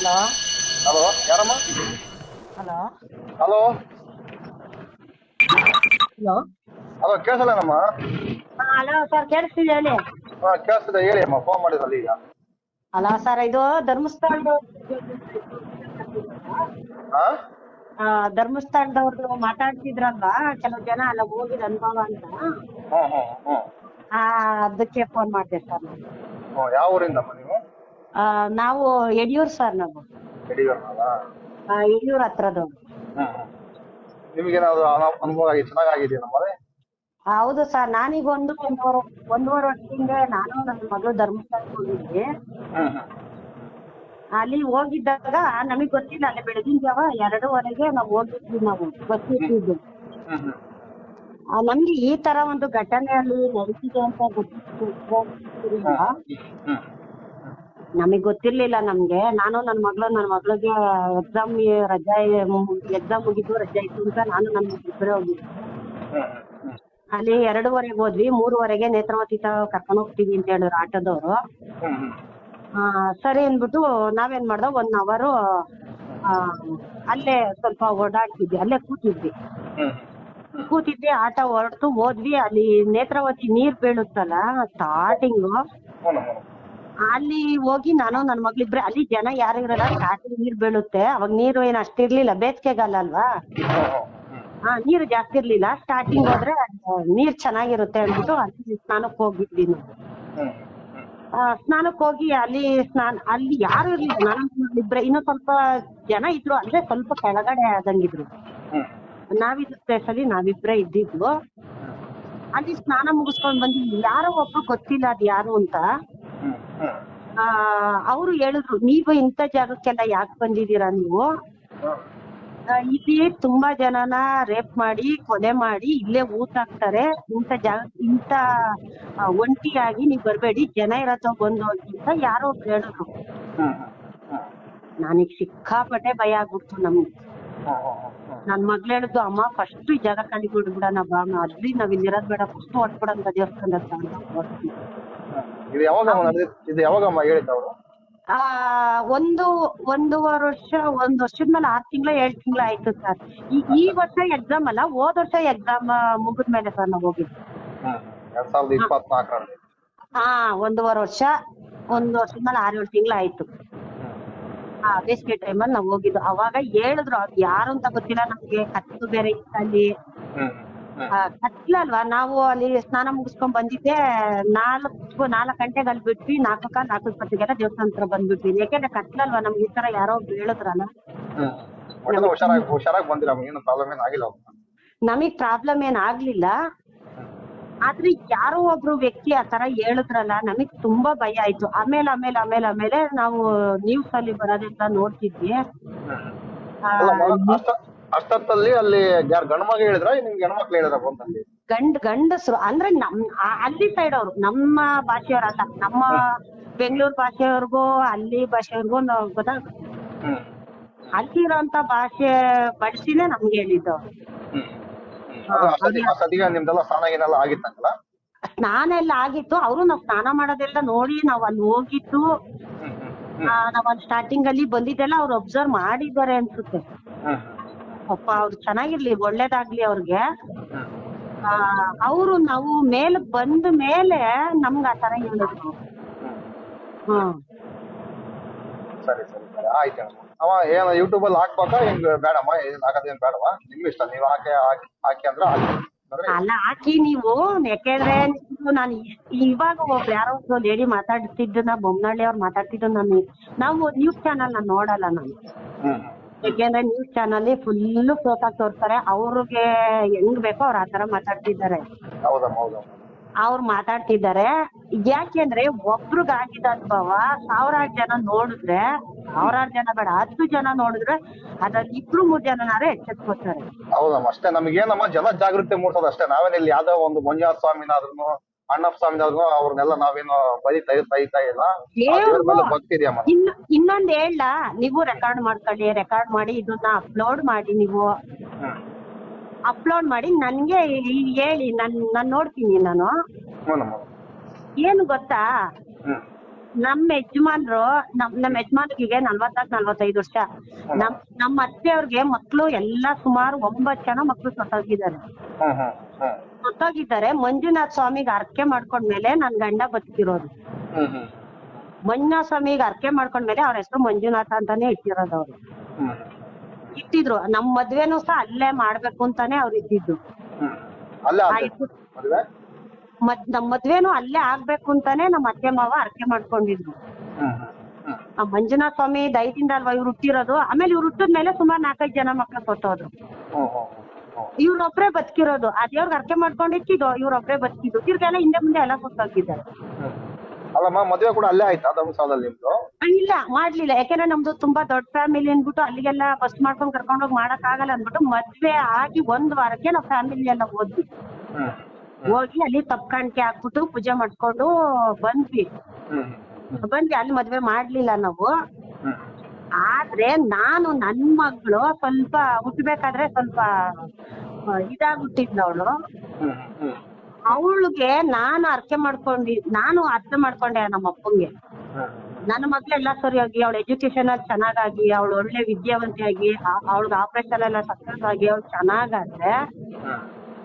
Hello? Hello ಯಾರಮ್ಮ? Hello? Hello? Hello? Hello ಕೇಳಿಸಲ್ಲಮ್ಮ hello sir ಕೇಳಿಸ್ತಿದೆ ಹೇಳಿ. ಹಾ ಕೇಳಿಸ್ತಿದೆ ಹೇಳಿ ಅಮ್ಮ ಫೋನ್ ಮಾಡಿದ್ರಲ್ಲ ಈಗ. ಅಲ್ಲ ಸರ್ ಇದು ಧರ್ಮಸ್ಥಳದ ಹಾಂ? ಧರ್ಮಸ್ಥಳದವ್ರದ್ದು ಮಾತಾಡ್ತಿದ್ರಲ್ವಾ? ಕೆಲವು ಜನ ಅಲ್ಲ ಹೋಗಿದ ಅನುಭವ ಅಂತ. ಹ್ಞೂ ಹ್ಞೂ ಆ, ಅದಕ್ಕೆ ಫೋನ್ ಮಾಡಿದೆ ಸರ್. ಯಾವ ಊರಿಂದಮ್ಮ ನೀವು? ಆ, ನಾವು ಯಡಿಯೂರ್ ಸರ್ ನಾವು ಯಡಿಯೂರಿನಲ್ಲ ಆ, ಯಡಿಯೂರು ಹತ್ರದವ್ರು. ನಿಮಗೇನಾದ್ರು ಅನುಭವ ಆಗಿ ಚೆನ್ನಾಗಾಗಿದೆಯಾ ನಮ್ಮಲ್ಲಿ ಹೌದು ಸರ್ ನಾನೀಗ ಒಂದು ಒಂದೂವರೆ ಒಂದೂವರೆ ವರ್ಷದಿಂದ ನಾನು ನನ್ನ ಮಗಳು ಧರ್ಮಸ್ಥಳಕ್ಕೆ ಹೋಗಿದ್ವಿ ಅಲ್ಲಿ ಹೋಗಿದ್ದಾಗ ನಮಗ್ ಗೊತ್ತಿಲ್ಲ ಅಲ್ಲಿ ಬೆಳಗಿನ ಜಾವ ಎರಡೂವರೆಗೆ ನಾವು ಹೋಗಿದ್ವಿ ನಾವು ಗೊತ್ತಿದ್ದು ನಮ್ಗೆ ಈ ತರ ಒಂದು ಘಟನೆ ಅಲ್ಲಿ ನಡೀತಿದೆ ಅಂತ ಹ್ಞೂ ನಮಗೆ ಗೊತ್ತಿರ್ಲಿಲ್ಲ ನಮ್ಗೆ. ನಾನು ನನ್ನ ಮಗಳು ನನ್ನ ಮಗಳಿಗೆ ಎಕ್ಸಾಮ್ ರಜಾ ಎಕ್ಸಾಮ್ ಮುಗಿದು ರಜಾ ಇತ್ತು ಅಂತ ನಾನು ನನ್ನ ಮಗಳು ಹ್ಞೂ ಅಲ್ಲಿ ಎರಡೂವರೆಗೆ ಹೋದ್ವಿ. ಮೂರುವರೆಗೆ ನೇತ್ರಾವತಿ ಕರ್ಕೊಂಡು ಹೋಗ್ತೀವಿ ಅಂತ ಹೇಳಿದ್ರು ಆಟೋದವರು. ಸರಿ ಅಂದ್ಬಿಟ್ಟು ನಾವೇನ್ ಮಾಡ್ದ ಒನ್ ಅವರು ಅಲ್ಲೇ ಸ್ವಲ್ಪ ಓಡಾಡ್ತಿದ್ವಿ. ಅಲ್ಲೇ ಕೂತಿದ್ವಿ. ಕೂತಿದ್ವಿ, ಆಟ ಹೊರಡ್ತು, ಹೋದ್ವಿ. ಅಲ್ಲಿ ನೇತ್ರಾವತಿ ನೀರ್ ಬೀಳುತ್ತಲ್ಲ ಸ್ಟಾರ್ಟಿಂಗು ಅಲ್ಲಿ ಹೋಗಿ ನಾನು ನನ್ನ ಮಗಳಿಬ್ರೆ, ಅಲ್ಲಿ ಜನ ಯಾರು ಇರಲ್ಲ ರಾತ್ರಿ ನೀರ್ ಬೀಳುತ್ತೆ. ಅವಾಗ ನೀರು ಏನು ಅಷ್ಟಿರ್ಲಿಲ್ಲ ಬೇಸಿಗೆಗಾಲ ಅಲ್ವಾ ಹಾ, ನೀರು ಜಾಸ್ತಿ ಇರ್ಲಿಲ್ಲ. ಸ್ಟಾರ್ಟಿಂಗ್ ಹೋದ್ರೆ ನೀರ್ ಚೆನ್ನಾಗಿರುತ್ತೆ ಅಂದ್ಬಿಟ್ಟು ಅಲ್ಲಿ ಸ್ನಾನಕ್ಕೆ ಹೋಗಿದ್ವಿ ನಾವು. ಸ್ನಾನಕ್ಕೆ ಹೋಗಿ ಅಲ್ಲಿ ಸ್ನಾನ, ಅಲ್ಲಿ ಯಾರು ಇರ್ಲಿಲ್ಲ, ನಾನು ಇಬ್ರೆ ಇನ್ನು ಸ್ವಲ್ಪ ಜನ ಇದ್ರು ಅಂದ್ರೆ ಸ್ವಲ್ಪ ಕೆಳಗಡೆ ಆದಂಗಿದ್ರು. ನಾವಿದ್ದ ಪ್ಲೇಸ್ ಅಲ್ಲಿ ನಾವಿಬ್ರೆ ಇದ್ದಿದ್ವು ಅಲ್ಲಿ ಸ್ನಾನ ಮುಗಿಸ್ಕೊಂಡ್ ಬಂದಿದ್ವಿ. ಯಾರೋ ಒಬ್ರು ಗೊತ್ತಿಲ್ಲ ಅದ್ ಯಾರು ಅಂತ. ಅವರು ಹೇಳಿದ್ರು ನೀವು ಇಂಥ ಜಾಗಕ್ಕೆಲ್ಲ ಯಾಕೆ ಬಂದಿದ್ದೀರಾ ನೀವು? ಇಲ್ಲಿ ತುಂಬಾ ಜನನ ರೇಪ್ ಮಾಡಿ ಕೊಲೆ ಮಾಡಿ ಇಲ್ಲೇ ಊಟ ಹಾಕ್ತಾರೆ. ಇಂಥ ಜಾಗ ಇಂಥ ಆ, ಒಂಟಿಯಾಗಿ ನೀವು ಬರಬೇಡಿ. ಜನ ಇರತ್ತ ಬಂದು ಅಂತ ಯಾರೋ ಒಬ್ರು ಹೇಳಿದ್ರು. ನನಗ್ ಸಿಕ್ಕಾಪಟ್ಟೆ ಭಯ ಆಗ್ಬಿಡ್ತು ನಮ್ಗೆ. ನನ್ ಮಗ್ಳು ಹೇಳಿದ್ದು ಅಮ್ಮ ಫಸ್ಟ್ ಈ ಜಾಗ ಖಾಲಿ ಬಿಡ್ಬಿಡಣ ಬಾ ಅಲ್ಲಿ ನಾವ್ ಇಲ್ಲಿ ಇರೋದ್ ಬೇಡ ಫಸ್ಟ್ ಹೊಟ್ಬಿಡಂತ ದೇವಸ್ಥಾನ. ಇದು ನಡೆದಿದ್ದು ಇದು ಯಾವಾಗಮ್ಮ ಹೇಳಿದ್ದು ಅವರು? ಆ ಒಂದು ಒಂದೂವರೆ ವರ್ಷ ಒಂದ್ ವರ್ಷದ ಮೇಲೆ ಆರ್ ತಿಂಗಳ ಏಳ್ ತಿಂಗಳ ಆಯ್ತು ಸರ್. ಈ ಈ ವರ್ಷ ಎಕ್ಸಾಮ್ ಅಲ್ಲ ಹೋದ ವರ್ಷ ಎಕ್ಸಾಮ್ ಮುಗಿದ್ಮೇಲೆ ಸರ್ ನಾವು ಎರಡ್ ಸಾವಿರದ ಇಪ್ಪತ್ನಾಲ್ಕರಲ್ಲಿ. ಹಾ ಒಂದೂವರೆ ವರ್ಷ ಒಂದ್ ವರ್ಷದ ಮೇಲೆ ಆರ್ ಏಳು ತಿಂಗಳ ಆಯ್ತು. ಆ ಬೇಸಿಗೆ ಟೈಮಲ್ಲಿ ನಾವು ಹೋಗಿದ್ದು. ಅವಾಗ ಹೇಳಿದ್ರು ಅವ್ರು ಯಾರು ಅಂತ ಗೊತ್ತಿಲ್ಲ ನಮ್ಗೆ ಕತ್ತು ಬೇರೆ ಇತ್ತು ಅಲ್ಲಿ ಹ್ಮ್. ಕತ್ಲಲ್ವಾ ನಾವು ಅಲ್ಲಿ ಸ್ನಾನ ಮುಗಿಸ್ಕೊಂಡ್ ಬಂದಿದ್ದೆ ನಾಲ್ಕು ನಾಲ್ಕು ಗಂಟೆಗೆ ಅಲ್ಲಿ ಬಿಟ್ವಿ ನಾಲ್ಕು ಕಾಲ್ ನಾಲ್ಕು ಇಪ್ಪತ್ತಿಗೆಲ್ಲ ದೇವಸ್ಥಾನ ಹತ್ರ ಬಂದ್ಬಿಟ್ವಿ. ಯಾಕೆಂದ್ರೆ ಕತ್ಲಲ್ವಾ ನಮ್ಗೆ ಈ ತರ ಯಾರೋ ಒಬ್ರು ಹೇಳಿದ್ರಲ್ಲ ಹ್ಮ್ ಹುಷಾರಾಗಿ ಹುಷಾರಾಗಿ ಬಂದಿರಮ್ಮ ಏನು ಪ್ರಾಬ್ಲಮ್ ಏನು ಆಗಿಲ್ಲ ನಮಗ್ ಪ್ರಾಬ್ಲಮ್ ಏನ್ ಆಗ್ಲಿಲ್ಲ. ಆದ್ರೆ ಯಾರೋ ಒಬ್ರು ವ್ಯಕ್ತಿ ಆ ತರ ಹೇಳಿದ್ರಲ್ಲ ನಮಗ್ ತುಂಬಾ ಭಯ ಆಯ್ತು. ಆಮೇಲೆ ಆಮೇಲೆ ಆಮೇಲೆ ಆಮೇಲೆ ನಾವು ನ್ಯೂಸ್ ಅಲ್ಲಿ ಬರೋದೆಲ್ಲ ನೋಡ್ತಿದ್ವಿ. ಅಷ್ಟೊತ್ತಲ್ಲಿ ಅಲ್ಲಿ ಯಾರು ಗಂಡು ಮಗ ಹೇಳಿದ್ರ? ನಿಮ್ಗೆ ಹೆಣ್ಮಕ್ಳು ಹೇಳಿದ್ರ ಬಂದಲ್ಲಿ ಗಂಡ್ ಗಂಡಸ್ರು ಅಂದ್ರೆ ನಮ್ ಆ- ಅಲ್ಲಿ ಸೈಡ್ ಅವ್ರು ನಮ್ಮ ಭಾಷೆಯವ್ರಲ್ಲ ನಮ್ಮ ಬೆಂಗಳೂರು ಭಾಷೆಯವ್ರಿಗೂ ಅಲ್ಲಿ ಭಾಷೆಯವ್ರಿಗೂ ನಾವು ಗೊತ್ತಾಗ ಹ್ಮ್. ಅಲ್ಲಿರೋಂತ ಭಾಷೆ ಬಳಸಿನೇ ನಮ್ಗೆ ಹೇಳಿದ್ದು ಅವ್ರು. ಹ್ಮ್. ಅದು ಅಷ್ಟೊತ್ತಿಗೆ ಅಷ್ಟೊತ್ತಿಗೆ ನಿಮ್ದೆಲ್ಲ ಸ್ನಾನ ಗೀನೆಲ್ಲ ಆಗಿತ್ತಂತಲ್ಲ? ಸ್ನಾನ ಎಲ್ಲ ಆಗಿತ್ತು ಅವರು ನಾವ್ ಸ್ನಾನ ಮಾಡೋದೆಲ್ಲ ನೋಡಿ ನಾವ್ ಅಲ್ಲಿ ಹೋಗಿದ್ದು. ಹ್ಮ್ ಹ್ಮ್ ಆ, ನಾವ್ ಅಲ್ಲಿ ಸ್ಟಾರ್ಟಿಂಗ್ ಅಲ್ಲಿ ಬಂದಿದ್ದೆಲ್ಲ ಅವ್ರು ಅಬ್ಸರ್ವ್ ಮಾಡಿದ್ದಾರೆ ಅನ್ಸುತ್ತೆ. ಹ್ಮ್. ಪಾಪ ಅವ್ರು ಚೆನ್ನಾಗಿರ್ಲಿ ಒಳ್ಳೇದಾಗ್ಲಿ ಅವ್ರಿಗೆ. ಆ ಅವರು ನಾವು ಮೇಲೆ ಬಂದ ಮೇಲೆ ನಮ್ಗೆ ಆ ತರ ಹೇಳಿದ್ರು ಹ್ಮ್. ಸರಿ ಸರಿ ಸರಿ. ಆಯ್ತು ಅವ ಏನು ಯೂಟ್ಯೂಬ್ ಅಲ್ಲಿ ಹಾಕ್ಬೇಕಾ ಹಿಂಗ್ ಬೇಡಮ್ಮ? ಹಾಕದೇನ್ ಹಾಕೋದೇನ್ ಬೇಡವಾ? ನಿಮ್ ಇಷ್ಟ. ನೀವ್ ಹಾಕಿ ಹಾಕಿ ಹಾಕಿ ಅಂದ್ರೆ ಹಾಕಿ ಅಲ್ಲ ಹಾಕಿ ನೀವು. ಯಾಕೆಂದ್ರೆ ನಾನು ಇವಾಗ ಒಬ್ಬ ಯಾರೋ ಒಬ್ರು ಲೇಡಿ ಮಾತಾಡ್ತಿದ್ದನ್ನ ಬೊಮ್ಮನಹಳ್ಳಿ ಅವ್ರು ಮಾತಾಡ್ತಿದ್ದು ನಾನು ನಾವು ನ್ಯೂಸ್ ಚಾನಲ್ ನಾನು ನೋಡಲ್ಲ ನಾನು. ಯಾಕೆಂದ್ರೆ ನ್ಯೂಸ್ ಚಾನಲ್ ಫುಲ್ ಫೋಟೋ ತೋರ್ತಾರೆ ಅವ್ರಿಗೆ ಹೆಂಗ್ ಬೇಕೋ ಅವ್ರು ಆತರ ಮಾತಾಡ್ತಿದ್ದಾರೆ. ಹೌದಮ್ಮ ಹೌದಮ್ಮ. ಅವ್ರು ಮಾತಾಡ್ತಿದ್ದಾರೆ. ಯಾಕೆಂದ್ರೆ ಒಬ್ರಿಗ್ ಆಗಿದ ಅನುಭವ ಸಾವಿರಾರು ಜನ ನೋಡಿದ್ರೆ ಸಾವಿರಾರು ಜನ ಬೇಡ ಹತ್ತು ಜನ ನೋಡಿದ್ರೆ ಅದ್ರಲ್ಲಿ ಇಬ್ರು ಮೂರ್ ಜನನಾದ್ರೆ ಎಚ್ಚೆತ್ಕೋತಾರೆ. ಹೌದಮ್ಮ ಅಷ್ಟೇ. ನಮಗೇನಮ್ಮ ಜನ ಜಾಗೃತಿ ಮೂಡ್ಸೋದು ಅಷ್ಟೇ. ನಾವೇನ್ ಇಲ್ಲಿ ಯಾವ್ದೋ ಒಂದು ಮಂಜುನಾಥ ಸ್ವಾಮಿನಾದ್ರೂ ಅಣ್ಣಪ್ಪ ಸ್ವಾಮಿನಾದ್ರೂ ಅವ್ರನ್ನೆಲ್ಲ ನಾವೇನು ಬರಿ ತೆಗಿತಾ ಇಲ್ಲ. ದೇವ್ರ ಇನ್ನೊಂದ್ ಹೇಳ. ನೀವು ರೆಕಾರ್ಡ್ ಮಾಡ್ಕೊಳ್ಳಿ ರೆಕಾರ್ಡ್ ಮಾಡಿ ಇದನ್ನ ಅಪ್ಲೋಡ್ ಮಾಡಿ ನೀವು. ಅಪ್ಲೋಡ್ ಮಾಡಿ ನನ್ಗೆ ಈ- ಹೇಳಿ. ನನ್ ನಾನ್ ನೋಡ್ತೀನಿ ನಾನು. ಹ್ಞೂನಮ್ಮ ಏನು ಗೊತ್ತಾ? ಹ್ಮ್. ನಮ್ಮ ಯಜಮಾನ್ರು ನಮ್ ನಮ್ಮ ಯಜಮಾನ್ರಿಗೆ ನಲ್ವತ್ನಾಲ್ಕು ನಲ್ವತ್ತೈದು ವರ್ಷ. ನಮ್ ನಮ್ಮ ಅತ್ತೆಯವ್ರಿಗೆ ಮಕ್ಳು ಎಲ್ಲಾ ಸುಮಾರು ಒಂಬತ್ತು ಜನ ಮಕ್ಳು ಸತ್ತೋಗಿದ್ದಾರೆ. ಹ್ಮ್ ಹ್ಮ್ ಹ್ಮ್. ಸತ್ತೋಗಿದ್ದಾರೆ ಮಂಜುನಾಥ ಸ್ವಾಮಿಗೆ ಅರ್ಕೆ ಮಾಡ್ಕೊಂಡ್ಮೇಲೆ ನನ್ ಗಂಡ ಬದುಕಿರೋದು. ಮಂಜುನಾಥ ಸ್ವಾಮಿಗೆ ಅರ್ಕೆ ಮಾಡ್ಕೊಂಡ್ಮೇಲೆ ಅವ್ರ ಹೆಸರು ಮಂಜುನಾಥ ಅಂತಾನೆ ಇಟ್ಟಿರೋದು ಅವ್ರು. ಇಟ್ಟಿದ್ರು. ನಮ್ ಮದ್ವೆನೂ ಸಹ ಅಲ್ಲೇ ಮಾಡ್ಬೇಕು ಅಂತಾನೆ ಅವ್ರು ಇದ್ದಿದ್ದು. ಮದ್ ನಮ್ ಮದ್ವೆನೂ ಅಲ್ಲೇ ಆಗ್ಬೇಕು ಅಂತಾನೆ ನಮ್ಮ ಅತ್ತೆ ಮಾವ ಅರ್ಕೆ ಮಾಡ್ಕೊಂಡಿದ್ರು. ಆ ಮಂಜುನಾಥ ಸ್ವಾಮಿ ದಯದಿಂದ ಅಲ್ವಾ ಇವ್ರು ಹುಟ್ಟಿರೋದು? ಆಮೇಲೆ ಇವ್ರು ಹುಟ್ಟಿದ್ಮೇಲೆ ಸುಮಾರು ನಾಲ್ಕೈದು ಜನ ಮಕ್ಳು ಸತ್ತೋದ್ರು. ಇವ್ರೊಬ್ರೇ ಬದುಕಿರೋದು. ಆ ದೇವ್ರಿಗೆ ಅರ್ಕೆ ಇವ್ರ ಒಬ್ರೇ ಬದುಕಿದ್ದು. ಇವ್ರಿಗೆಲ್ಲ ಹಿಂದೆ ಮುಂದೆ ಎಲ್ಲ ಗೊತ್ತಾಗಿದ್ದಾರೆ ಅಲ್ಲಮ್ಮ ಮದುವೆ ಕೂಡ ಅಲ್ಲೇ ಆಯ್ತಾ ಧರ್ಮಸ್ಥಳದಲ್ಲಿ ನಿಮ್ದು? ಇಲ್ಲ ಮಾಡ್ಲಿಲ್ಲ. ಯಾಕೆಂದ್ರೆ ನಮ್ದು ತುಂಬಾ ದೊಡ್ಡ ಫ್ಯಾಮಿಲಿ ಅಂದ್ಬಿಟ್ಟು ಅಲ್ಲಿಗೆಲ್ಲ ಬಸ್ ಮಾಡ್ಕೊಂಡು ಕರ್ಕೊಂಡ್ ಹೋಗಿ ಮಾಡಕ್ ಆಗಲ್ಲ ಅಂದ್ಬಿಟ್ಟು ಮದ್ವೆ ಆಗಿ ಒಂದ್ ವಾರಕ್ಕೆ ನಾವ್ ಫ್ಯಾಮಿಲಿ ಎಲ್ಲ ಹೋದ್ವಿ. ಹ್ಮ್ ಹೋಗಿ ಅಲ್ಲಿ ತಪ್ಪ ಕಾಣಿಕೆ ಹಾಕ್ಬಿಟ್ಟು ಪೂಜೆ ಮಾಡ್ಕೊಂಡು ಬಂದ್ವಿ. ಬಂದ್ವಿ ಅಲ್ಲಿ ಮದ್ವೆ ಮಾಡ್ಲಿಲ್ಲ ನಾವು. ಹ್ಮ್. ಆದ್ರೆ ನಾನು ನನ್ ಮಗಳು ಸ್ವಲ್ಪ ಹುಟ್ಬೇಕಾದ್ರೆ ಸ್ವಲ್ಪ ಇದಾಗ್ ಇದಾಗ್ಬಿಟ್ಟಿದ್ಲು ಅವಳು ಅವಳಿಗೆ ನಾನು ಅರ್ಥ ಮಾಡ್ಕೊಂಡಿ ನಾನು ಅರ್ಥ ಮಾಡ್ಕೊಂಡೆ ನಮ್ಮ ಅಪ್ಪಂಗೆ. ನನ್ ನನ್ನ ಮಗಳೆಲ್ಲ ಸರಿಯಾಗಿ ಅವಳ ಎಜುಕೇಶನ್ ಅಲ್ಲಿ ಚೆನ್ನಾಗಾಗಿ ಅವಳು ಒಳ್ಳೆ ವಿದ್ಯಾವಂತಿಯಾಗಿ ಅವಳಿಗೆ ಆಪರೇಷನ್ ಎಲ್ಲ ಸಕ್ಸಸ್ ಆಗಿ ಅವಳು ಚೆನ್ನಾಗಾದ್ರೆ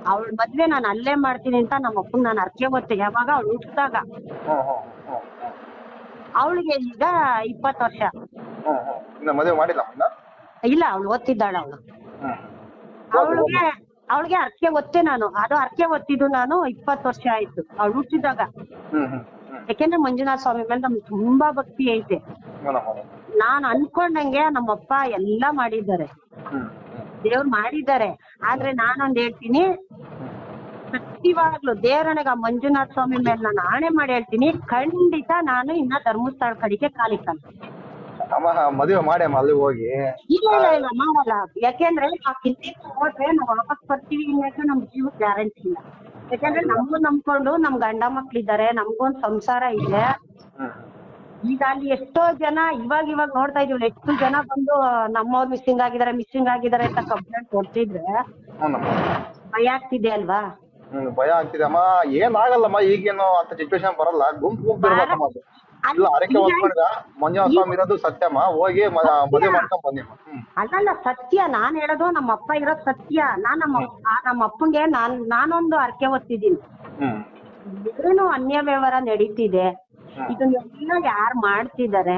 ಅವ್ಳ ಮದ್ವೆ ನಾನು ಅಲ್ಲೇ ಮಾಡ್ತೀನಿ ಅಂತ ನಮ್ಮ ಅಪ್ಪಂಗ್ ನಾನು ಅರ್ಕೆ ಹೊತ್ತೆ ಯಾವಾಗ ಅವಳು ಹುಟ್ಟಿದಾಗ ಅವಳಿಗೆ ಈಗ ಇಪ್ಪತ್ತು ವರ್ಷ. ಹ್ಮ್ ಹ್ಮ್ ಇನ್ನ ಮದುವೆ ಮಾಡಿಲ್ಲ ಇನ್ನ? ಇಲ್ಲ ಅವಳು ಓದ್ತಿದ್ದಾಳ ಅವಳು. ಹ್ಮ್ ಅವಳಿಗೆ ಅವಳಿಗೆ ಅರ್ಕೆ ಒತ್ತೆ ನಾನು. ಅದು ಅರ್ಕೆ ಒತ್ತಿದ್ದು ನಾನು ಇಪ್ಪತ್ತು ವರ್ಷ ಆಯ್ತು. ಅವಳು ಹುಟ್ಟಿದಾಗ. ಹ್ಮ್ ಹ್ಮ್ ಹ್ಮ್. ಯಾಕೆಂದ್ರೆ ಮಂಜುನಾಥ ಸ್ವಾಮಿ ಮೇಲೆ ನಮ್ಗೆ ತುಂಬಾ ಭಕ್ತಿ ಐತೆ. ನಾನು ನಾನ್ ಅನ್ಕೊಂಡಂಗೆ ನಮ್ಮಪ್ಪ ಎಲ್ಲಾ ಮಾಡಿದ್ದಾರೆ. ಹ್ಮ್. ದೇವ್ರು ಮಾಡಿದ್ದಾರೆ. ಆದ್ರೆ ನಾನೊಂದ್ ಹೇಳ್ತೀನಿ ಸತ್ಯವಾಗ್ಲು ಆ ಮಂಜುನಾಥ ಸ್ವಾಮಿ ಮೇಲೆ ನಾನು ಆಣೆ ಮಾಡಿ ಹೇಳ್ತೀನಿ. ಖಂಡಿತ ನಾನು ಇನ್ನ ಧರ್ಮಸ್ಥಳ ಕಡೆಗೆ ಕಾಲಿಕ್ಕಲ್ಲ ಅಮ್ಮ ಮದುವೆ ಮಾಡಿ ಅಲ್ಲಿ ಹೋಗಿ. ಇಲ್ಲ ಇಲ್ಲ ಇಲ್ಲ ಮಾಡಲ್ಲ. ಯಾಕೆಂದ್ರೆ ಆ ಕಿಂತಿ ಹೋದ್ರೆ ನಾವ್ ವಾಪಸ್ ಬರ್ತೀವಿ ಇನ್ನಕ್ಕೆ ನಮ್ ಜೀವ ಗ್ಯಾರಂಟಿ ಇಲ್ಲ. ಯಾಕಂದ್ರೆ ನಮ್ಗೂ ನಂಬ್ಕೊಂಡು ನಮ್ ಗಂಡ ಮಕ್ಳಿದ್ದಾರೆ ನಮ್ಗೊಂದ್ ಸಂಸಾರ ಇದೆ. ಈಗ ಅಲ್ಲಿ ಎಷ್ಟೋ ಜನ ಇವಾಗ ಇವಾಗ ನೋಡ್ತಾ ಇದೀವಿ ಎಷ್ಟು ಜನ ಬಂದು ನಮ್ಮವ್ರು ಮಿಸ್ಸಿಂಗ್ ಆಗಿದ್ದಾರೆ ಮಿಸ್ಸಿಂಗ್ ಆಗಿದ್ದಾರೆ ಅಂತ ಕಂಪ್ಲೇಂಟ್ ಕೊಡ್ತಿದ್ರೆ ಭಯ ಆಗ್ತಿದೆ ಅಲ್ವಾ? ಹ್ಮ್ ಭಯ ಆಗ್ತಿದೆ ಅಮ್ಮ ಏನ್ ಆಗಲ್ಲಮ್ಮ ಈಗೇನು ಅಂತ ಸಿಚುವೇಶನ್ ಬರಲ್ಲ. ಗುಂಪು ಗುಂಪು ಇರ್ಬೇಕಮ್ಮ ಅದು. ಇಲ್ಲ ಅರಕೆ ಹೊತ್ಕೊಂಡ್ರ ಮಂಜುನಾಥ ಸ್ವಾಮಿ ಇರೋದು ಸತ್ಯಮ್ಮ. ಹೋಗಿ ಮದುವೆ ಮಾಡ್ಕೊಂಡ್ ಬನ್ನಿಮ್ಮ ಅಲ್ಲಲ್ಲ ಸತ್ಯ. ನಾನ್ ಹೇಳೋದು ನಮ್ಮ ಅಪ್ಪ ಇರೋದು ಸತ್ಯ. ನಾನ್ ನಮ್ಮ ನಮ್ಮ ಅಪ್ಪಂಗೆ ನಾನ್ ನಾನೊಂದು ಅರ್ಕೆ ಹೊತ್ತಿದ್ದೀನಿ. ಇದ್ರೂನು ಅನ್ಯ ವ್ಯವಹಾರ ನಡೀತಿದೆ. ಇದನ್ನೆಲ್ಲ ಯಾರ್ ಮಾಡ್ತಿದ್ದಾರೆ?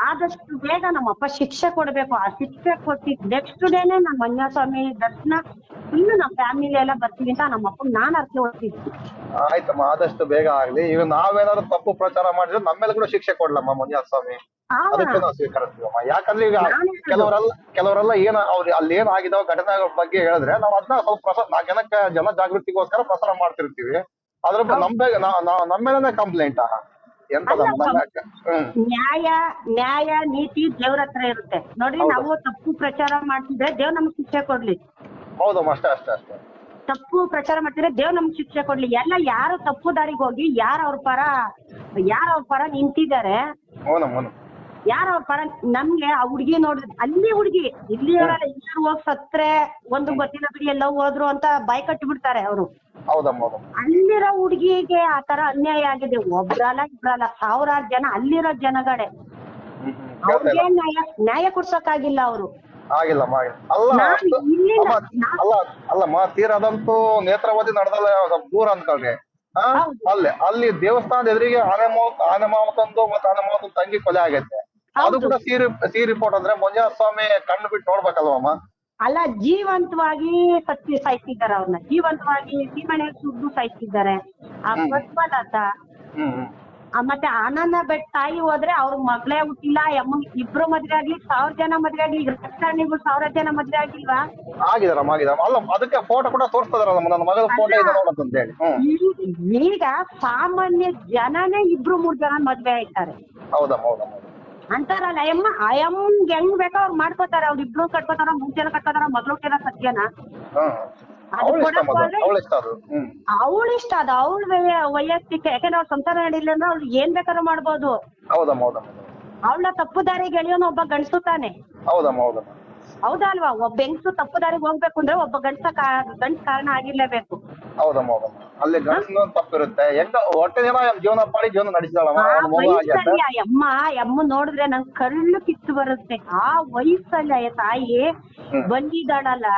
ಆದಷ್ಟು ಬೇಗ ನಮ್ಮ ಅಪ್ಪ ಶಿಕ್ಷೆ ಕೊಡ್ಬೇಕು. ಆ ಶಿಕ್ಷೆ ಕೊಟ್ಟಿದ್ ನೆಕ್ಸ್ಟ್ ಡೇನೆ ನಾನ್ ಮಂಜುನಾಥ ಸ್ವಾಮಿ ದರ್ಶನ ಇನ್ನು ನಮ್ಮ ಫ್ಯಾಮಿಲಿ ಎಲ್ಲ ಬರ್ತೀವಿ ಅಂತ ನಮ್ಮ ಅಪ್ಪಗ್ ನಾನ್ ಅರ್ಕೆ ಹೊತ್ತಿದ್ವಿ ಆಯ್ತಮ್ಮ ಆದಷ್ಟು ಬೇಗ ಆಗ್ಲಿ. ಈಗ ನಾವೇನಾದ್ರು ತಪ್ಪು ಪ್ರಚಾರ ಮಾಡಿದ್ರೆ ನಮ್ಮ ಮೇಲೆ ಕೂಡ ಶಿಕ್ಷೆ ಕೊಡ್ಲಮ್ಮ ಮಂಜುನಾಥ ಸ್ವಾಮಿ ಅದಕ್ಕೆ ನಾವು ಸ್ವೀಕರಿಸ್ತೀವಮ್ಮ. ಯಾಕಂದ್ರೆ ಈಗ. ಕೆಲವರೆಲ್ಲ ಕೆಲವರೆಲ್ಲ ಏನ ಅವ್ರ ಅಲ್ಲಿ ಏನ್ ಆಗಿದಾವ ಘಟನೆಗಳ ಬಗ್ಗೆ ಹೇಳಿದ್ರೆ ನಾವು ಅದನ್ನ ಸ್ವಲ್ಪ ಪ್ರಸಾರ ನಾಲ್ಕು ಜನಕ್ಕೆ ಜನ ಜಾಗೃತಿಗೋಸ್ಕರ ಪ್ರಸಾರ ಮಾಡ್ತಿರ್ತೀವಿ. ಅದ್ರ ನಮ್ ನಮ್ಮ ಮೇಲೆನೆ ಕಂಪ್ಲೇಂಟ್ ನ್ಯಾಯ ನ್ಯಾಯ ನೀತಿ ದೇವ್ರ ಹತ್ರ ಇರುತ್ತೆ. ನೋಡ್ರಿ ನಾವು ತಪ್ಪು ಪ್ರಚಾರ ಮಾಡ್ತಿದ್ರೆ ದೇವ್ ನಮ್ಗ್ ಶಿಕ್ಷೆ ಕೊಡ್ಲಿ. ಹೌದು ಅಷ್ಟೇ ಅಷ್ಟೇ ಅಷ್ಟೇ. ತಪ್ಪು ಪ್ರಚಾರ ಮಾಡ್ತಿದ್ರೆ ದೇವ್ ನಮ್ಗ್ ಶಿಕ್ಷೆ ಕೊಡ್ಲಿ. ಎಲ್ಲ ಯಾರು ತಪ್ಪು ದಾರಿಗೆ ಹೋಗಿ ಯಾರು ಅವ್ರ ಪರ ಯಾರು ಅವ್ರ ಪರ ನಿಂತಿದ್ದಾರೆ ಯಾರು ಪರ ನಮ್ಗೆ ಆ ಹುಡ್ಗಿ ನೋಡಿದ್ರೆ ಅಲ್ಲಿ ಹುಡ್ಗಿ ಇಲ್ಲಿ ಎಲ್ಲರೂ ಹೋಗ್ ಸತ್ರೆ ಒಂದು ಗೊತ್ತಿಲ್ಲ ಬಿಡಿ ಎಲ್ಲ ಹೋದ್ರು ಅಂತ ಬಾಯ್ ಕಟ್ಟಿ ಬಿಡ್ತಾರೆ ಅವರು. ಹೌದಮ್ಮ ಹೌದಮ್ಮ. ಅಲ್ಲಿರೋ ಹುಡ್ಗಿಗೆ ಆ ತರ ಅನ್ಯಾಯ ಆಗಿದೆ. ಒಬ್ರಲ್ಲ ಇಬ್ರಲ್ಲ ಸಾವಿರಾರು ಜನ ಅಲ್ಲಿರೋ ಜನಗಳೇ. ಹ್ಮ್ ಹ್ಮ್. ಕೇಳ್ತಾ ಇಲ್ಲ ಅವ್ರಿಗೆ ನ್ಯಾಯ ನ್ಯಾಯ ಕೊಡ್ಸಕ್ಕಾಗಿಲ್ಲ ಅವರು. ಆಗಿಲ್ಲಮ್ಮ ಆಗಿಲ್ಲ. ಅಲ್ಲ ನಾನ್ ಅಷ್ಟು- ಇಲ್ಲಿಂದ- ಅಮ್ಮ, ನಾನ್- ಅಲ್ಲ ಅಲ್ಲಮ್ಮ ತೀರದಂತೂ ನೇತ್ರಾವತಿ ನಡೆದಲ್ಲ ಸ್ವಲ್ಪ ದೂರ ಅನ್ಕೊಳ್ರಿ ಹೌದು. ಅಲ್ಲಿ ಅಲ್ಲಿ ದೇವಸ್ಥಾನದ ಎದುರಿಗೆ ಆನೆ ಮಾವ ಆನೆ ಮಾವತಂದು ಮತ್ತೆ ಆನೆ ಮಾವತನ ತಂಗಿ ಕೊಲೆ ಆಗೈತೆ. ಅದು ಕೂಡ ಸಿ ಸಿ ರಿಪೋರ್ಟ್ ಅಂದ್ರೆ ಮಂಜುನಾಥ ಸ್ವಾಮಿ ಕಣ್ಣು ಬಿಟ್ಟು ನೋಡ್ಬೇಕಲ್ವಮ್ಮ ಅಲ್ಲ ಜೀವಂತವಾಗಿ ಸತ್ತಿ ಸಾಯ್ತಿದ್ದಾರೆ ಅವ್ರನ್ನ. ಜೀವಂತವಾಗಿ ಸೀಮಣೆ ಸುದ್ದು ಸಾಯ್ತಿದ್ದಾರೆ. ಆ ಪದ್ಮನಾಥ ಮತ್ತೆ ಆನಂದ ಬೆಟ್ ತಾಯಿ ಹೋದ್ರೆ ಅವ್ರ ಮಗಳೇ ಹುಟ್ಟಿಲ್ಲ ಎಮ್ಮ ಇಬ್ರು ಮದ್ವೆ ಆಗ್ಲಿ ಸಾವಿರ ಜನ ಮದ್ವೆ ಆಗ್ಲಿ ಈಗ ರಾಜಕಾರಣಿಗಳು ಸಾವಿರ ಜನ ಮದ್ವೆ ಆಗಿಲ್ವಾ? ಆಗಿದಾರಮ್ಮ ಆಗಿದಾರಮ್ಮ ಅಲ್ಲ ಅದಕ್ಕೆ ಫೋಟೋ ಕೂಡ ತೋರಿಸ್ತದಾರಮ್ಮ ನನ್ನ ಮಗಳ ಫೋಟೋ ಇದೆ ನೋಡಂತ ಹೇಳಿ. ಈಗ ಸಾಮಾನ್ಯ ಜನನೇ ಇಬ್ರು ಮೂರ್ ಜನ ಮದ್ವೆ ಆಯ್ತಾರೆ. ಹೌದಮ್ಮ ಹೌದಮ್ಮ. ಅಂತಾರಲ್ಲ ಅಯ್ಯಮ್ಮ ಅಯ್ಯಮ್ಮಂಗ್ ಹೆಂಗ್ ಬೇಕೋ ಅವ್ರು ಮಾಡ್ಕೋತಾರೆ. ಅವ್ರ ಇಬ್ರು ಕಟ್ಕೋತಾರ ಮುಂಚೆನ ಕಟ್ಕೋತಾರ ಮೊದ್ಲು ಹುಟ್ಟಿರೋ ಸತ್ಯನ ಅವಳ ಇಷ್ಟ ಅವಳ ಇಷ್ಟ ಅದು? ಹ್ಮ್. ಅವಳ ಇಷ್ಟ ಅದು. ಅವಳ ವೈಯಕ್ತಿಕ ಯಾಕಂದ್ರೆ ಅವ್ರ ಸಂಸಾರ ನಡೀಲಿ ಅಂದ್ರೆ ಅವ್ಳು ಏನ್ ಬೇಕಾದ್ರೂ ಮಾಡ್ಬೋದು. ಹೌದಮ್ಮ ಹೌದಮ್ಮ. ಅವಳ ತಪ್ಪು ದಾರಿ ಎಳೆಯೋನು ಒಬ್ಬ ಗಂಡಸು ತಾನೆ. ಹೌದಮ್ಮ ಹೌದಮ್ಮ. ಹೌದಾ ಅಲ್ವಾ ಒಬ್ಬ ಹೆಂಗಸು ತಪ್ಪು ದಾರಿಗೆ ಹೋಗ್ಬೇಕು ಅಂದ್ರೆ ಒಬ್ಬ ಗಂಡಸ ಗಂಡ್ಸ ಕಾರಣ ಆಗಿರ್ಲೇಬೇಕು. ಹೌದಮ್ಮ ಹೌದಮ್ಮ ಅಲ್ಲಿ ತಪ್ಪು ತಪ್ಪಿರುತ್ತೆ. ಹೆಂಗ ಜೀವನ ಪಾಡಿ ಜೀವನ ನಡೆಸಿದಾಳಮ್ಮ? ಆ ಅವ್ನ ಮಗು ವಯಸ್ಸಲ್ಲಿ ಆ ಯಮ್ಮ ಯಮ್ಮ ನೋಡಿದ್ರೆ ನಂಗ್ ಕಳ್ಳು ಕಿತ್ತು ಬರುತ್ತೆ. ಆ ವಯಸ್ಸಲ್ಲಿ ಆ ತಾಯಿ ಬಂದಿದ್ದಾಳಲ್ಲ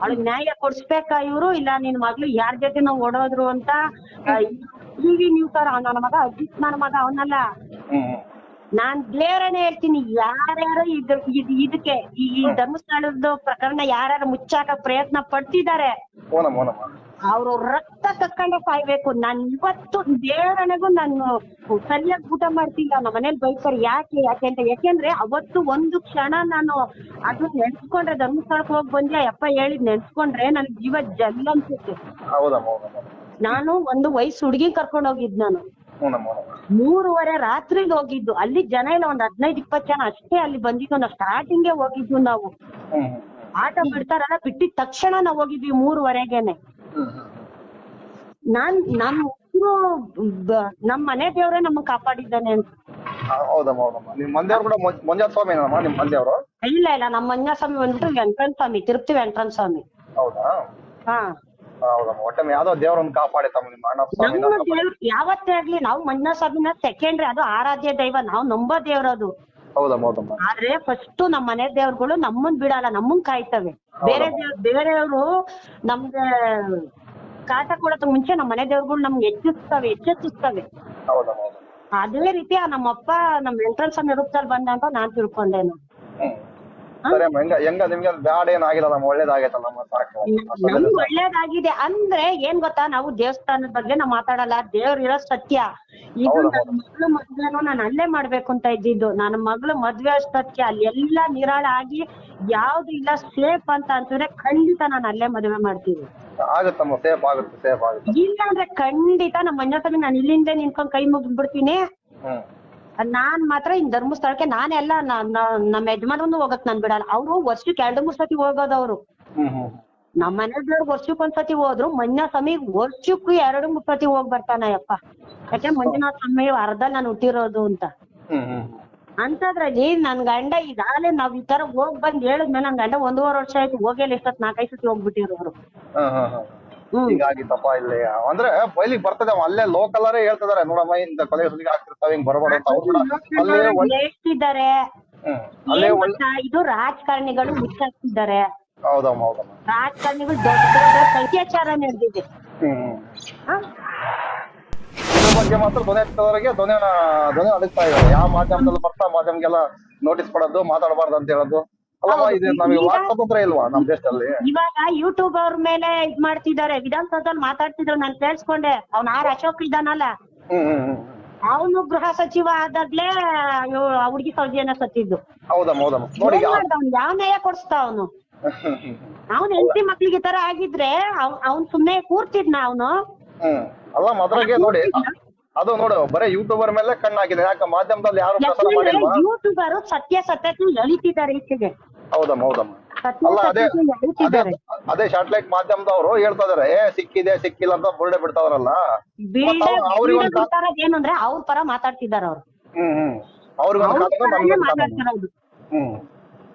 ಅವಳಿಗೆ ನ್ಯಾಯ ಕೊಡ್ಸ್ಬೇಕಾ ಇವ್ರು? ಇಲ್ಲ ನಿನ್ ಮಗ್ಳು ಯಾರ್ ಜೊತೆ ನಾವು ಓಡೋದ್ರು ಅಂತ? ನೀವು ಸರ್ ನನ್ನ ಮಗ ಅಜಿತ್ ನನ್ನ ಮಗ ಅವನಲ್ಲ. ಹ್ಮ್ ಹ್ಮ್. ನಾನ್ ದೇವರನ್ನೇ ಹೇಳ್ತೀನಿ ಯಾರ್ಯಾರು ಇದ್ ಇದಕ್ಕೆ ಈ ಧರ್ಮಸ್ಥಳದ ಪ್ರಕರಣ ಯಾರ್ಯಾರು ಮುಚ್ಚಾಕ ಪ್ರಯತ್ನ ಪಡ್ತಿದ್ದಾರೆ ಅವ್ರು ರಕ್ತ ಕಕ್ಕಂಡೆ ಸಾಯ್ಬೇಕು. ನಾನ್ ಇವತ್ತು ದೇವರನೆಗೂ ನಾನು ಸರಿಯಾಗಿ ಊಟ ಮಾಡ್ತಿಲ್ಲ ನಮ್ಮ ಮನೇಲಿ ಬೈತಾರೆ. ಯಾಕೆ ಯಾಕೆ ಅಂತ ಯಾಕೆಂದ್ರೆ ಅವತ್ತು ಒಂದು ಕ್ಷಣ ನಾನು ಅದು ನೆನ್ಸ್ಕೊಂಡ್ರೆ ಧರ್ಮಸ್ಥಳಕ್ಕೆ ಹೋಗಿ ಬಂದೆ ಅಪ್ಪ ಹೇಳಿದ್ ನೆನ್ಸ್ಕೊಂಡ್ರೆ ನನ್ ಜೀವ ಜಲ್ ಅನ್ಸುತ್ತೆ. ನಾನು ಒಂದು ವಯಸ್ಸು ಹುಡುಗಿ ಕರ್ಕೊಂಡ್ ಹೋಗಿದ್ ನಾನು. ಮೂರುವರೆ ರಾತ್ರಿಗೆ ಹೋಗಿದ್ದು. ಅಲ್ಲಿ ಜನ ಇಲ್ಲ ಒಂದ್ ಹದಿನೈದು ಇಪ್ಪತ್ತು ಜನ ಅಷ್ಟೇ ಅಲ್ಲಿ ಬಂದಿದ್ದು. ನಾವು ಸ್ಟಾರ್ಟಿಂಗ್ ಹೋಗಿದ್ದು ನಾವು. ಆಟ ಬಿಡ್ತಾರಲ್ಲ ಬಿಟ್ಟಿದ ತಕ್ಷಣ ನಾವು ಹೋಗಿದ್ವಿ ಮೂರುವರೆಗೆನೆ. ನಾನ್ ನಮ್ ಉಸಿರು ನಮ್ ಮನೆ ದೇವ್ರೆ ನಮ್ಮ ಕಾಪಾಡಿದ್ದಾನೆ ಅಂತ. ಹೌದಮ್ಮ ಹೌದಮ್ಮ. ನಿಮ್ ಕೂಡ ನಿಮ್ ಇಲ್ಲ ಇಲ್ಲ ನಮ್ಮ ಮಂಜಾ ಸ್ವಾಮಿ ಬಂದ್ಬಿಟ್ಟು ವೆಂಕಟನ ಸ್ವಾಮಿ ತಿರುಪತಿ ವೆಂಕಟ ಸ್ವಾಮಿ ಹೌದಾ? ಹಾ. ಹೌದಮ್ಮ. ಯಾವ್ದೋ ದೇವ್ರನ್ನ ಕಾಪಾಡಿ ತಮ್ಮ ನಿಮ್ಮ ಅಣ್ಣ ಸ್ವಾಮಿನ ನಮ್ಮ ಕಾಪಾಡಿ ದೇವ್ರು ಯಾವತ್ತೇ ಆಗ್ಲಿ ನಾವು ಮಣ್ಣ ಸ್ವಾಮಿನ ಸೆಕೆಂಡ್ರಿ ಅದು ಆರಾಧ್ಯ ದೈವ ನಾವು ನಂಬೋ ದೇವ್ರದು ಹೌದಮ್ಮ ಹೌದಮ್ಮ. ಆದ್ರೆ ಫಸ್ಟ್ ನಮ್ಮ ಮನೆ ದೇವ್ರಗಳು ನಮ್ಮನ್ ಬಿಡಲ್ಲ ನಮ್ಮನ್ ಕಾಯ್ತವೆ. ಬೇರೆ ದೇವ್ ಬೇರೆಯವರು ನಮ್ಗೆ ಕಾಟ ಕೊಡೋದ್ ಮುಂಚೆ ನಮ್ಮ ಮನೆ ದೇವ್ರುಗಳು ನಮ್ಗೆ ಹೆಚ್ಚಿಸ್ತವೆ ಹೆಚ್ಚಿಸ್ತವೆ ಹೌದಮ್ಮ ಹೌದಮ್ಮ. ಅದೇ ರೀತಿ ಆ ನಮ್ಮಪ್ಪ ನಮ್ ಎಂಟ್ರೆನ್ಸ್ ಸ್ವಾಮಿ ರೂಪದಲ್ಲಿ ಬಂದಂತ ನಾನ್ ತಿಳ್ಕೊಂಡೆ ನಾನು ಹ್ಮ್. ಸರಿ ಅಮ್ಮ ಹೆಂಗ ಹೆಂಗ ನಿಮ್ಗೆ ಬ್ಯಾಡ್ ಏನಾಗಿಲ್ಲ ನಮ್ಮ ಸಾಕು. ನಮ್ಗೆ ಒಳ್ಳೇದಾಗಿದೆ ಅಂದ್ರೆ ಏನ್ ಗೊತ್ತಾ ನಾವು ದೇವಸ್ಥಾನದ ಬಗ್ಗೆ ನಾವ್ ಮಾತಾಡಲ್ಲ ದೇವ್ರ ಇರೋ ಸತ್ಯ. ಇದು ಹೌದು, ಮಗಳು ಮದ್ವೆನು ನಾನು ಅಲ್ಲೇ ಮಾಡ್ಬೇಕು ಅಂತ ಇದ್ದಿದ್ದು. ನನ್ನ ಮಗಳು ಮದ್ವೆ ಸತ್ಯ ಅಲ್ಲಿ ಎಲ್ಲ ನಿರಾಳ ಆಗಿ ಯಾವ್ದು ಇಲ್ಲ ಸೇಫ್ ಅಂತ ಅಂತಂದ್ರೆ ಖಂಡಿತ ನಾನು ಅಲ್ಲೇ ಮದ್ವೆ ಮಾಡ್ತೀನಿ. ಆಗುತ್ತಮ್ಮ ಸೇಫ್ ಆಗುತ್ತೆ ಸೇಫ್ ಆಗುತ್ತೆ. ಇಲ್ಲ ಅಂದ್ರೆ ಖಂಡಿತ ನಮ್ಮ ಮಂಜ ಸ್ವಾಮಿ ನಾನು ಇಲ್ಲಿಂದ ನಿಂತ್ಕೊಂಡ್ ಕೈ ಮುಗಿದ್ಬಿಡ್ತೀನಿ. ಹ್ಮ್. ನಾನ್ ಮಾತ್ರ ಇನ್ ಧರ್ಮಸ್ಥಳಕ್ಕೆ ನಾನೇ ನ- ನ- ನಮ್ಮ ಯಜಮಾನನ್ನು ಹೋಗಕ್ ನಾನ್ ಬಿಡಲ್ಲ. ಅವ್ರು ವರ್ಷಕ್ಕೆ ಎರಡು ಮೂರ್ ಸತಿ ಹೋಗೋದವ್ರು ಹ್ಮ್ ಹ್ಮ್ ನಮ್ಮ ಮನೆಯವ್ರು ವರ್ಷಕ್ಕೆ ಒಂದ್ಸತಿ ಹೋದ್ರು ಮಂಜುನಾಥ ಸ್ವಾಮಿ ವರ್ಷಕ್ಕೂ ಎರಡು ಮೂರ್ ಸತಿ ಹೋಗ್ ಬರ್ತಾನ ಯಪ್ಪ ಯಾಕೆ ಮಂಜುನಾಥ ಸ್ವಾಮಿ ಅರ್ಧ ನಾನು ಹುಟ್ಟಿರೋದು ಅಂತ. ಹ್ಮ್ ಹ್ಮ್ ಅಂತದ್ರಲ್ಲಿ ನನ್ ಗಂಡ ಈಗಾಗಲೇ ನಾವ್ ಈ ತರ ಹೋಗ್ ಬಂದ್ ಹೇಳಿದ್ಮೇಲೆ ನನ್ ಗಂಡ ಒಂದೂವರೆ ವರ್ಷ ಆಯ್ತು ಹೋಗಿಲ್ಲ ಇಷ್ಟೊತ್ ನಾಲ್ಕೈದು ಸತಿ ಹೋಗ್ಬಿಟ್ಟಿರೋರು. ಹ್ಮ್. ತಪ್ಪ ಇಲ್ಲ ಅಂದ್ರೆ ಬೈಲಿಗೆ ಬರ್ತದೆ ಅವ. ಅಲ್ಲೇ ಲೋಕಲ್ ಹೇಳ್ತಿದಾರೆ ನೋಡಮ್ಮ ಇಂತ ಕೊಲೆ ಸುದ್ದಿಗೆ ಆಗ್ತಿರ್ತಾವ ಹಿಂಗ್ ಬರಬಾರ್ದು ಅಂತ ಅವ್ರು ಕೂಡ ಅಲ್ಲೇ ಒಳ್ಳೆ ಹೇಳ್ತಿದ್ದಾರೆ. ಹ್ಮ್ ಅಲ್ಲೇ ಏನ್ ಒಳ್ಳೆ ಗೊತ್ತಾ, ಇದು ರಾಜಕಾರಣಿಗಳು ಮುಚ್ಚಾಕ್ತಿದ್ದಾರೆ ಹೌದಮ್ಮ ಹೌದಮ್ಮ. ರಾಜಕಾರಣಿಗಳು ದೊಡ್ಡ ದೊಡ್ಡ ಅತ್ಯಾಚಾರ ನಡೆದಿದೆ. ಹ್ಮ್ ಹ? ಇದ್ರ ಬಗ್ಗೆ ಮಾತ್ರ ಧ್ವನಿ ಎತ್ತದವರಿಗೆ ಧ್ವನಿ ಧ್ವನಿ ಅಡಗ್ತಾ ಇದ್ದಾರೆ. ಯಾವ ಮಾಧ್ಯಮದಲ್ಲಿ ಬರ್ತಾ ಮಾಧ್ಯಮಗೆಲ್ಲ ನೋಟಿಸ್ ಕೊಡೋದು ಮಾತಾಡಬಾರ್ದು ಅಂತ ಹೇಳೋದು. ಅಲ್ಲಮ್ಮ ಇದು ನಮಗೆ ವಾಕ್ ಸ್ವಾತಂತ್ರ್ಯ ಇಲ್ವಾ ನಮ್ ದೇಶದಲ್ಲಿ? ಇವಾಗ ಯೂಟ್ಯೂಬ್ ಅವ್ರ ಮೇಲೆ ಇದ್ ಮಾಡ್ತಿದ್ದಾರೆ. ವಿಧಾನಸೌಧದಲ್ಲಿ ಮಾತಾಡ್ತಿದ್ರು ನಾನು ಕೇಳಿಸ್ಕೊಂಡೆ. ಅವ್ನ ಆರ್ ಅಶೋಕ್ ಇದ್ದಾನಲ್ಲ ಹ್ಮ್ ಹ್ಮ್ ಹ್ಮ್. ಅವನು ಗೃಹ ಸಚಿವ ಆದಾಗ್ಲೇ ಆ ಹುಡುಗಿ ಸೌಜನ್ಯ ಸತ್ತಿದ್ದು ಹೌದಮ್ಮ ಹೌದಮ್ಮ. ನೋಡಿ ಯಾವ ನ್ಯಾಯ ಕೊಡಿಸ್ತಾ ಅವನು? ಅವನ್ ಹೆಂಡತಿ ಮಕ್ಳಿಗೆ ಈ ತರ ಆಗಿದ್ರೆ ಅವ್ ಅವ್ನ್ ಸುಮ್ನೆ ಕೂರ್ತಿದ್ನ ಅವನು? ಹ್ಮ್. ಅಲ್ಲ ಮೊದಲಿಗೆ ನೋಡಿ ಅದು ನೋಡು ಬರೀ ಯೂಟ್ಯೂಬರ್ ಮೇಲೆ ಕಣ್ಣಾಗಿದೆ. ಯಾಕೆ ಮಾಧ್ಯಮದಲ್ಲಿ ಯಾರು ಪ್ರಸಾರ ಮಾಡಿಲ್ವಾ? ಯೂಟ್ಯೂಬರು ಸತ್ಯ ಸತ್ಯಕ್ಕೆ ಎಳಿತಿದ್ದಾರೆ ಈಚೆಗೆ ಹೌದಮ್ಮ ಹೌದಮ್ಮ. ಅಲ್ಲ ಅದೇ ಅದೇ ಅದೇ ಶಾಟ್ಲೈಟ್ ಮಾಧ್ಯಮದವರು ಹೇಳ್ತಾ ಇದಾರೆ ಏ ಸಿಕ್ಕಿದೆ ಸಿಕ್ಕಿಲ್ಲ ಅಂತ ಬುರುಡೆ ಬಿಡ್ತಾವ್ರಲ್ಲ. ಏನು ಅಂದ್ರೆ ಅವ್ರ ಪರ ಮಾತಾಡ್ತಿದ್ದಾರೆ ಅವ್ರು. ಹ್ಮ್ ಹ್ಮ್. ಅವ್ರಿಗೊಂದು ಅವ್ರ ಕಾನೂನು ಪರನೇ ನಮ್ಗೊಂದು ಮಾತಾಡ್ತಿರೋದು. ಹ್ಮ್.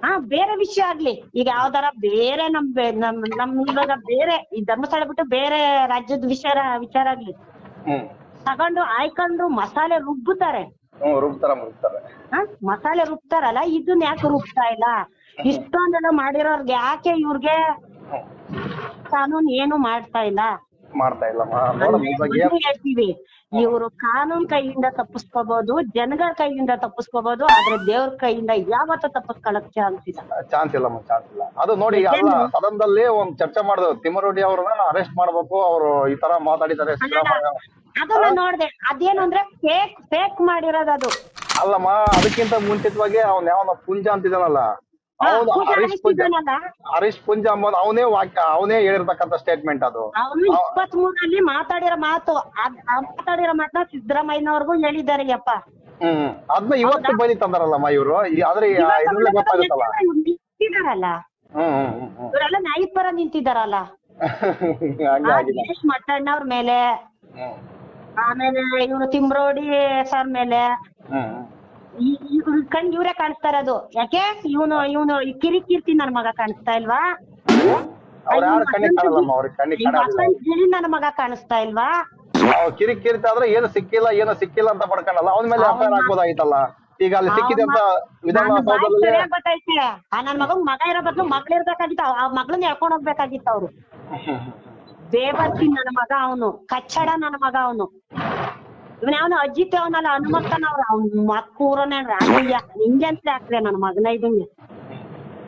ಹಾ ಬೇರೆ ವಿಷಯ ಆಗ್ಲಿ. ಈಗ ಯಾವ್ದಾರ ಬೇರೆ ನಮ್ ಬೆ- ನಮ್ ನಮ್ ಇವಾಗ ಬೇರೆ ಈ ಧರ್ಮಸ್ಥಳ ಬಿಟ್ಟು ಬೇರೆ ರಾಜ್ಯದ ವಿಚಾರ ವಿಚಾರ ಆಗ್ಲಿ. ಹ್ಮ್. ತಗೊಂಡು ಆಯ್ಕೊಂಡು ಮಸಾಲೆ ರುಬ್ಬುತ್ತಾರೆ ಹ್ಮ್ ರುಬ್ತಾರೆ ಹಾ ಮಸಾಲೆ ರುಬ್ತಾರಲ್ಲ ಇದನ್ನ ಯಾಕೆ ರುಬ್ತಾ ಇಲ್ಲ? ಇಷ್ಟೊಂದೆಲ್ಲ ಮಾಡಿರೋರ್ಗೆ ಯಾಕೆ ಇವ್ರಿಗೆ ಕಾನೂನು ಏನು ಮಾಡ್ತಾ ಇಲ್ಲ? ಮಾಡ್ತಾ ಏನ್ ಹೇಳ್ತೀವಿ ಇವರು ಕಾನೂನ್ ಕೈಯಿಂದ ತಪ್ಪಿಸ್ಕೋಬಹುದು ಜನಗಳ ಕೈಯಿಂದ ತಪ್ಪಿಸ್ಕೋಬಹುದು ಆದ್ರೆ ದೇವ್ರ ಕೈಯಿಂದ ಯಾವತ್ತ ತಪ್ಪಿಸ್ಕೊಳಕ್ ಚಾನ್ಸ್ ಇಲ್ಲ. ಚಾನ್ಸ್ ಇಲ್ಲಮ್ಮ ಚಾನ್ಸ್ ಇಲ್ಲ. ಅದು ನೋಡಿ ಅಲ್ಲ ಸದನದಲ್ಲಿ ಒಂದ್ ಚರ್ಚೆ ಮಾಡಿದ್ರು ತಿಮ್ಮರೊಡ್ಡಿ ಅವ್ರನ್ನ ಅರೆಸ್ಟ್ ಮಾಡ್ಬೇಕು ಅವರು ಈ ತರ ಮಾತಾಡಿದ್ದಾರೆ ಅದನ್ನ ನೋಡ್ದೆ ಅದೇನು ಅಂದ್ರೆ ಫೇಕ್ ಫೇಕ್ ಮಾಡಿರೋದು ಅದು. ಅಲ್ಲಮ್ಮ ಅದಕ್ಕಿಂತ ಮುಂಚಿತವಾಗಿ ಅವ್ನ ಯಾವನ ಪುಂಜ ಅಂತಿದಾನಲ್ಲ ಅವನು ಹರೀಶ್ ಪುಂಜ. ಹರೀಶ್ ಪುಂಜ ಅಂಬೋದು ಅವನೇ ವಾಕ್ಯ ಅವನೇ ಹೇಳಿರ್ತಕ್ಕಂಥ ಸ್ಟೇಟ್ಮೆಂಟ್ ಅದು. ಅವನು ಇಪ್ಪತ್ತ್ ಮೂರಲ್ಲಿ ಮಾತಾಡಿರೋ ಮಾತು ಅದ್ ಆ ಮಾತಾಡಿರೋ ಮಾತನ್ನ ಸಿದ್ದರಾಮಯ್ಯನವ್ರಿಗೂ ಹೇಳಿದ್ದಾರೆ ಯಪ್ಪ. ಹ್ಮ್ ಅದನ್ನ ಇವತ್ತು ಬಲಿ ತಂದಾರಲ್ಲಮ್ಮ ಇವ್ರು? ಆದ್ರೆ ಈ- ಇದ್ರಲ್ಲೇ ಗೊತ್ತಾಗುತ್ತಲ್ಲ? ನಿಂತಿದಾರಲ್ಲ ಹ್ಮ್ ಹ್ಮ್ ಹ್ಮ್ ಹ್ಮ್. ಇವರೆಲ್ಲ ನ್ಯಾಯದ ಪರ ನಿಂತಿದಾರಲ್ಲ ಹಂಗೆ ಆ ಆಗಿದೆ. ದಿನೇಶ್ ಮಟ್ಟಣ್ಣವ್ರ ಮೇಲೆ ಹ್ಮ್. ಆಮೇಲೆ ಇವ್ರು ತಿಮ್ರೋಡಿ ಸರ್ ಮೇಲೆ. ಹ್ಮ್. ಕಣ್ ಇವ್ರೇ ಕಾಣಿಸ್ತಾ ಇರೋದು. ಯಾಕೆ? ಇವನು ಇವನು ಕಿರಿಕೀರ್ತಿ ನನ್ ಮಗ ಕಾಣಿಸ್ತಾ ಇಲ್ವಾ? ಅವ್ರ ನನ್ ಮಗ ಕಾಣಿಸ್ತಾ ಇಲ್ವಾ? ಕಿರಿ ಕಿರಿತ ಆದ್ರೆ ಏನು ಸಿಕ್ಕಿಲ್ಲ ಏನು ಸಿಕ್ಕಿಲ್ಲ ಅಂತ ಪಡ್ಕೊಂಡಲ್ಲ ಅವನ ಮೇಲೆ ಎಫ್ ಹಾಕೋದಾಗಿತ್ತಲ್ಲ ಹಾಕ್ಬೋದಾಗಿತ್ತಲ್ಲ ಈಗ ಅಲ್ಲಿ ಸಿಕ್ಕಿದೆ ಅಂತ ವಿಧಾನಸೌಧದಲ್ಲಿ ಗೊತ್ತೈತೆ ನನ್ ಮಗನ್ ಮಗ ಇರೋ ಬದ್ಲು ಮಗ್ಳು ಇರ್ಬೇಕಾಗಿತ್ತು. ಆ ಮಗಳನ್ನ ಎಳ್ಕೊಂಡ್ ಹೋಗ್ಬೇಕಾಗಿತ್ತು ಅವ್ರು. ದೇವರ್ತಿ ನನ್ನ ಮಗ ಅವನು. ಕಚ್ಚಡ ನನ್ನ ಮಗ ಅವನು. ಅವನು ಅಜ್ಜಿ ಅವನಲ್ಲ ಹನುಮಂತನ ಅವ್ರ ಅವ್ನ ಮಕ್ಕೂರನೇ ರಾಜಯ್ಯ ನಿಂಗೆ ಅಂತ ಹಾಕ್ರೆ ನನ್ ಮಗನ ಇದಂಗೆ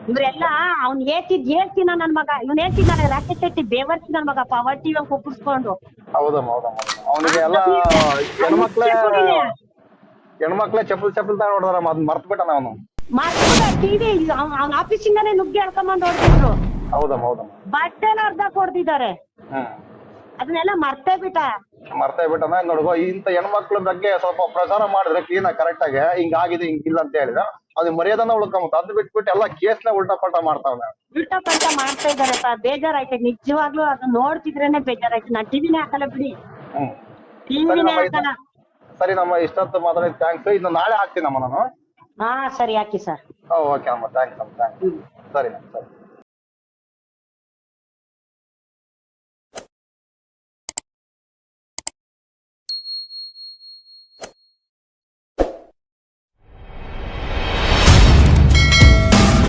ಇವ್ರೆಲ್ಲ ಅವ್ನ್ ಹೇಳ್ತಿದ್ ಹೇಳ್ತಿನ ನನ್ ಮಗ. ಇವ್ನ್ ಹೇಳ್ತಿದ್ದಾನೆ ರಾಕೆಟ್ ಶೆಟ್ಟಿ ಬೇವರ್ಸಿ ನನ್ ಮಗ ಪವರ್ ಟಿವಿ ಕುಪ್ಪರ್ಸ್ಕೊಂಡು ಹೌದಮ್ಮ ಹೌದಮ್ಮ ಅವನಿಗೆ ಎಲ್ಲ ಹೆಣ್ಮಕ್ಳೇ ಹೆಣ್ಮಕ್ಳೇ ಚಪ್ಪಲ್ ಚಪ್ಪಲ್ ತಗೊಂಡ್ ಹೊಡೆದಾರಮ್ಮ ಅದ್ ಮರ್ತ್ ಬಿಟ್ಟನ ಅವನು ಟಿವಿ ಅವ್ನ ಆಫೀಸಿಂದಾನೆ ನುಗ್ಗಿ ಎಳ್ಕೊಂಬಂದ್ ಹೊಡ್ತಿದ್ರು. ಹೌದಮ್ಮ ಹೌದಮ್ಮ. ಬಟ್ಟೆನ ಅರ್ಧ ಕೊಡ್ತಿದ್ದಾರೆ. ಹ್ಮ್. ಅದನ್ನೆಲ್ಲ ಮರ್ತೇ ಬಿಟ್ಟ. ಮರ್ತೇ ಬಿಟ್ಟ ನೋಡ್ಗೋ ಇಂತ ಹೆಣ್ಮಕ್ಳ ಬಗ್ಗೆ ಸ್ವಲ್ಪ ಪ್ರಚಾರ ಮಾಡಿದ್ರೆ ಕ್ಲೀನ್ ಆಗಿ ಕರೆಕ್ಟ್ ಆಗಿ ಹಿಂಗಾಗಿದೆ ಹಿಂಗಿಲ್ಲ ಅಂತ ಹೇಳಿದ್ರೆ ಅದು ಮರ್ಯಾದನ ಉಳ್ಕೊಂಬತ್ತ ಅದ್ ಬಿಟ್ಬಿಟ್ಟು ಎಲ್ಲ ಕೇಸ್ನ ಉಲ್ಟಾ ಪಲ್ಟಾ ಮಾಡ್ತಾವೆ ಉಲ್ಟಾ ಪಲ್ಟಾ ಮಾಡ್ತಾ ಇದಾರೆ ಸರ್ ಬೇಜಾರಾಯ್ತು ನಿಜವಾಗ್ಲೂ ಅದನ್ನ ನೋಡ್ತಿದ್ರೇನೆ ಬೇಜಾರಾಯ್ತು. ನಾ ಟಿವಿನೇ ಹಾಕಲ್ಲ ಬಿಡಿ. ಟಿವಿನೇ ಹಾಕಲ್ಲ. ಸರಿ ನಮ್ಮ ಇಷ್ಟೊತ್ತು ಮಾತಾಡಿದ ಥ್ಯಾಂಕ್ಸ್ ಇನ್ನು ನಾಳೆ ಹಾಕ್ತೀನಮ್ಮ ನಾನು. ಹಾ ಸರಿ ಹಾಕಿ ಸರ್. ಓಕೆ ಅಮ್ಮ ಥ್ಯಾಂಕ್ಸ್ ಅಮ್ಮ ಥ್ಯಾಂಕ್ಸ್ ಸರಿ ಸರಿ.